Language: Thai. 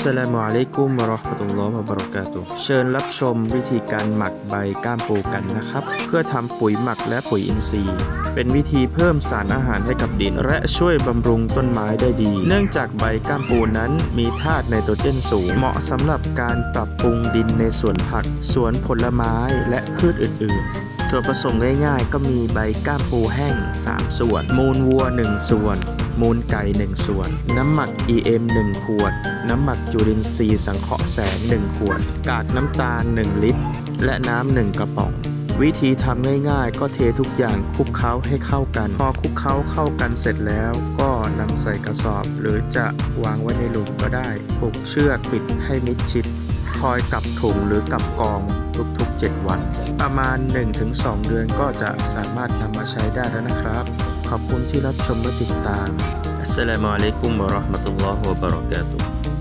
สลามุอะลัยกุมวะราะห์มะตุลลอฮ์วะบะเราะกาตุเชิญรับชมวิธีการหมักใบก้ามปูกันนะครับ เพื่อทำปุ๋ยหมักและปุ๋ยอินทรีย์ เป็นวิธีเพิ่มสารอาหารให้กับดิน และช่วยบำรุงต้นไม้ได้ดี เนื่องจากใบก้ามปูนั้นมีธาตุไนโตรเจนสูง เหมาะสำหรับการปรับปรุงดินในสวนผัก สวนผลไม้และพืชอื่น ๆ ส่วนผสมง่ายๆ ก็มีใบก้ามปูแห้ง 3 ส่วน มูลวัว 1 ส่วน มูลไก่ 1 ส่วน น้ำหมัก EM 1 ขวด น้ำหมักจุลินทรีย์สังเคราะห์แสง 1 ขวด กากน้ำตาล 1 ลิตร และน้ำ 1 กระป๋องวิธีทำง่ายๆ ก็เททุกอย่างคลุกเคล้าให้เข้ากัน พอคลุกเคล้าเข้ากันเสร็จแล้ว ก็นำใส่กระสอบ หรือจะวางไว้ในหลุมก็ได้ผูกเชือกปิดให้มิดชิด คอยกลับถุงหรือกลับกองทุก 7 วัน ประมาณ 1-2 เดือนก็จะสามารถนำมาใช้ได้แล้วนะครับ ขอบคุณที่รับชมและติดตามอัสสลามุอะลัยกุมวะเราะห์มะตุลลอฮ์วะบะเราะกาตุฮ์